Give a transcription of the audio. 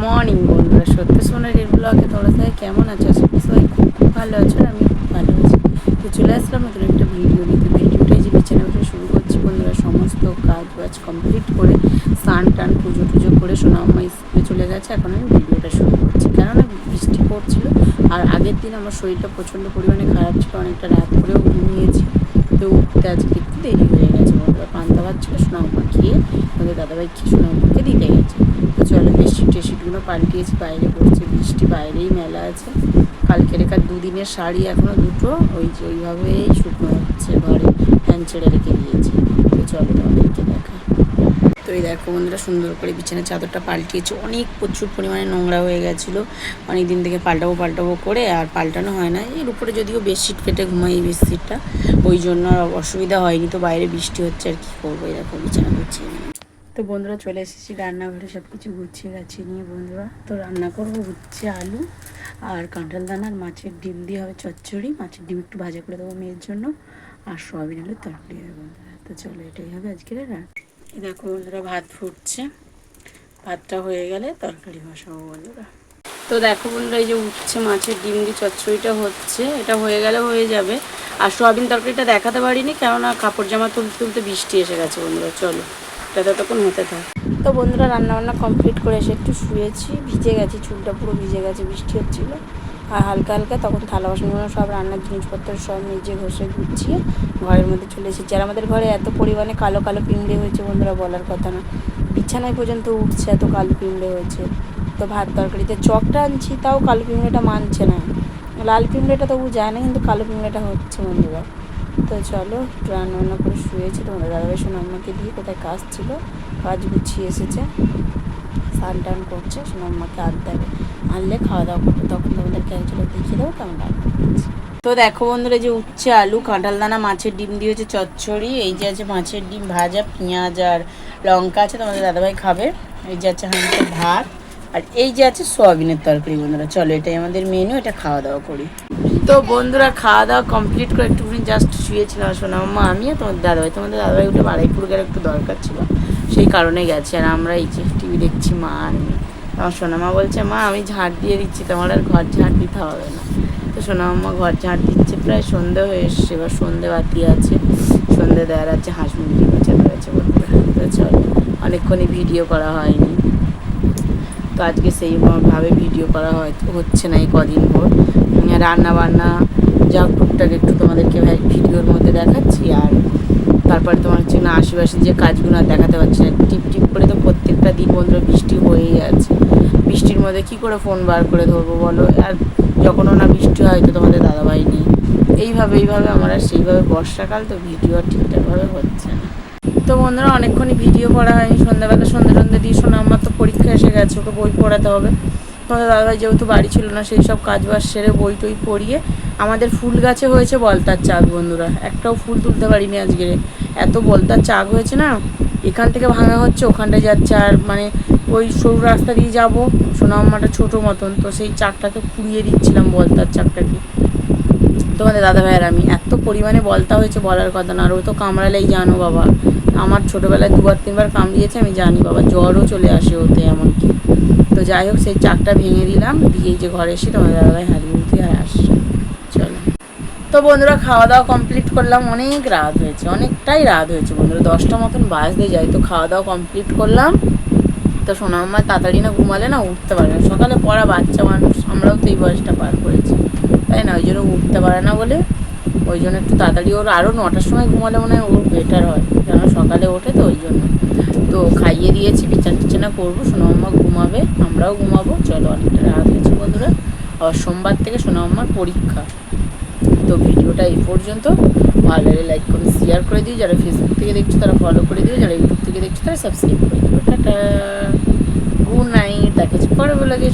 Morning বন্ধুরা। সত্য সোনার এর ব্লগে তোমরা সবাই কেমন আছো? আশা সবাই খুব খুব ভালো আছো আর আমি খুব ভালো আছি। তো চলে আসলাম নতুন একটা ভিডিও নিতে। ভিডিওটা যে বিছানা উঠে শুরু করছি বন্ধুরা। সমস্ত কাজ বাজ কমপ্লিট করে, স্নান টান, পুজো টুজো করে সোনা স্কুলে চলে গেছে। এখন আমি ভিডিওটা শুরু করছি। কেননা বৃষ্টি পড়ছিল আর আগের দিন আমার শরীরটা প্রচণ্ড পরিমাণে খারাপ ছিল। অনেকটা রাত করেও ঘুমিয়েছি। তো উঠতে আজকে একটু দেরি হয়ে গেছে বন্ধুরা। পান্তা ভাত ছিল, সোনা আম্মা খেয়ে আমাদের দাদাভাই খেয়ে সোনা আম্মাকে দিতে গেছে। চলো বেডশিট টেশিটগুলো পাল্টিয়েছি, বাইরে পড়ছে বৃষ্টি, বাইরেই মেলা আছে। কালকে রেখার দুদিনের শাড়ি এখনও দুটো, ওই যে ওইভাবেই শুকনো হচ্ছে ঘরে ফ্যান ছেড়ে রেখে দিয়েছি। তো চলো তোমাদেরকে দেখা তো এই দেখো বন্ধুরা, সুন্দর করে বিছানার চাদরটা পাল্টিয়েছে। অনেক প্রচুর পরিমাণে নোংরা হয়ে গেছিল। অনেক দিন থেকে পাল্টাবো পাল্টাবো করে আর পাল্টানো হয় না। এর উপরে যদিও বেডশিট পেটে ঘুমাই এই বেডশিটটা, ওই জন্য আর অসুবিধা হয়নি। তো বাইরে বৃষ্টি হচ্ছে আর কী করব? এরকম বিছানা নিয়ে তো বন্ধুরা চলে এসেছি রান্নাঘরে সব কিছু গুছিয়ে গাছিয়ে নিয়ে বন্ধুরা। তো রান্না করব হচ্ছে আলু আর কাঁঠাল দানা আর মাছের ডিম দিয়ে হবে চচ্চড়ি। মাছের ডিম একটু ভাজা করে দেবো মেয়ের জন্য আর সোয়াবিন আলুর তরকারি হবে বন্ধুরা। তো চলো এটাই হবে আজকের এই দেখো বন্ধুরা, ভাত ফুটছে। ভাতটা হয়ে গেলে তরকারি বসাবো বন্ধুরা। তো দেখো বন্ধুরা, এই যে উঠছে মাছের ডিম দিয়ে চচ্চড়িটা হচ্ছে। এটা হয়ে গেলে হয়ে যাবে। আর সোয়াবিন তরকারিটা দেখাতে পারিনি, কেননা কাপড় জামা তুলতে তুলতে বৃষ্টি এসে গেছে বন্ধুরা। চলো। এটা ততক্ষণ হতে থাক। তো বন্ধুরা রান্না বান্না কমপ্লিট করে এসে একটু শুয়েছি। ভিজে গেছি, চুলটা পুরো ভিজে গেছে, বৃষ্টি হচ্ছিল। আর হালকা হালকা তখন থালা বাসনগুলো সব রান্নার জিনিসপত্র সব নিজে ঘষে গুছিয়ে ঘরের মধ্যে চলে এসেছি। আর আমাদের ঘরে এত পরিমাণে কালো কালো পিঁমড়ে হয়েছে বন্ধুরা, বলার কথা না। বিছানায় পর্যন্ত উঠছে এত কালো পিঁমড়ে হয়েছে। তো ভাত তরকারিতে চকটা আনছি, তাও কালো পিঁমড়েটা মানছে না। লাল পিঁমড়েটা তবু যায় না কিন্তু কালো পিঁমড়েটা হচ্ছে বন্ধুরা। তো চলো রান্না বান্না করে শুয়েছি। তোমাদের দাদাভাই আম্মাকে দিয়ে কোথায় কাজ ছিল, কাজ গুছিয়ে এসেছে। স্নান টান করছে শোনো আম্মাকে আদ দেবে আনলে খাওয়া দাওয়া করবে। তখন তোমাদেরকে একজনে দেখিয়ে দেবো কেমন রান্না তো দেখো বন্ধুরা যে উচ্ছে আলু কাঁঠাল দানা মাছের ডিম দিয়ে হচ্ছে চচ্চড়ি। এই যে আছে মাছের ডিম ভাজা, পেঁয়াজ আর লঙ্কা আছে, তোমাদের দাদাভাই খাবে। এই যে আছে হাঁড়িতে ভাত। আর এই যে আছে সোয়াবিনের তরকারি বন্ধুরা, চলো এটাই আমাদের মেনু এটা খাওয়া দাওয়া করি। তো বন্ধুরা খাওয়া দাওয়া কমপ্লিট করে একটুখানি জাস্ট শুয়েছিলাম, শোনা মা, আমি আর তোমাদের দাদাভাই তোমাদের দাদাভাই উঠে বাড়াইপুর গেলে একটু দরকার ছিল, সেই কারণে গেছে, আর আমরা এই যে টিভি দেখছি মা আর আমি। আমার সোনামা বলছে, মা, আমি ঝাড় দিয়ে দিচ্ছি, তোমার আর ঘর ঝাড় দিতে হবে না। তো সোনামা ঘর ঝাড় দিচ্ছে, প্রায় সন্ধে হয়ে এসছে, এবার সন্ধে বাতি আছে, সন্ধে দেওয়ার আছে, হাঁস মুরগি বাচ্চাদের আছে বন্ধুরা। তো চলো, অনেকক্ষণই ভিডিও করা হয়নি। তো আজকে সেইভাবে ভিডিও করা হচ্ছে না এই কদিন ভোর রান্না বান্না যা টুকটাক একটু তোমাদেরকে ভিডিওর মধ্যে দেখাচ্ছি আর তারপরে তোমার হচ্ছে না আশেপাশে যে কাজগুলো দেখাতে পারছি না। টিপ টিপ করে তো প্রত্যেকটা দিন বন্ধুরা বৃষ্টি হয়েই আছে বৃষ্টির মধ্যে কি করে ফোন বার করে ধরবো বলো? আর যখনও না বৃষ্টি হয় তো তোমাদের দাদাভাই নেই। এইভাবে এইভাবে আমার আর সেইভাবে বর্ষাকাল তো ভিডিও ঠিকঠাকভাবে হচ্ছে না। তো বন্ধুরা অনেকক্ষণই ভিডিও করা হয়নি, সন্ধ্যাবেলা সন্ধ্যে সন্ধ্যে দিয়ে শোনা, আমার তো পরীক্ষা এসে গেছে, ওকে বই পড়াতে হবে। তোমাদের দাদাভাই যেহেতু বাড়ি ছিল না, সেই সব কাজ বাজ সেরে বই টই পড়িয়ে আমাদের ফুল গাছে হয়েছে বলতার চাক বন্ধুরা, একটাও ফুল তুলতে পারিনি আজকে। এত বলতার চাক হয়েছে না, এখান থেকে ভাঙা হচ্ছে, ওখানটায় যাচ্ছে, আর মানে ওই সরু রাস্তা দিয়ে যাব, সোনাম্মাটা ছোটো মতন, তো সেই চাকটাকে কুড়িয়ে দিচ্ছিলাম বলতার চাকটাকে। তোমাদের দাদা ভাইয়ের আমি এত পরিমাণে বলতা হয়েছে বলার কথা না, আর ও তো কামড়ালেই জানো বাবা। আমার ছোটোবেলায় দুবার, তিনবার কামড়িয়েছে, আমি জানি বাবা, জ্বরও চলে আসে ওতে এমনকি। তো যাই হোক, সেই চাকটা ভেঙে দিলাম দিয়ে যে ঘরে এসে তোমাদের দাদাভাই হাত মুখে আর আসছে। চলো। তো বন্ধুরা খাওয়া দাওয়া কমপ্লিট করলাম, অনেক রাত হয়েছে, অনেকটাই রাত হয়েছে বন্ধুরা, দশটা মতন বাজতে যাই তো খাওয়া দাওয়া কমপ্লিট করলাম। তো সোনাম্মা তাড়াতাড়ি না ঘুমালে না উঠতে পারে না, সকালে পড়া বাচ্চা মানুষ, আমরাও তো এই বয়সটা পার করেছি। তাই না? ওই জন্য উঠতে পারে না বলে। ওই জন্য একটু তাড়াতাড়ি ওর আরও নটার সময় ঘুমালে মনে হয় ওর বেটার হয়। কেন সকালে ওঠে তো ওই জন্য। তো খাইয়ে দিয়েছি বিছানা টিছানা করব। সোনাম্মা ঘুমাবে, আমরাও ঘুমাবো। চলো, অনেকটা রাত হয়েছে বন্ধুরা। আবার সোমবার থেকে সোনাম্মার পরীক্ষা। তো ভিডিওটা এই পর্যন্ত। ভালো লাগলে লাইক করে শেয়ার করে দিও। যারা ফেসবুক থেকে দেখছ, তারা ফলো করে দিও। যারা ইউটিউব থেকে দেখছ, তারা সাবস্ক্রাইব করে দিও। টাটা। গুড নাইট দেখা পরে বলে গিয়ে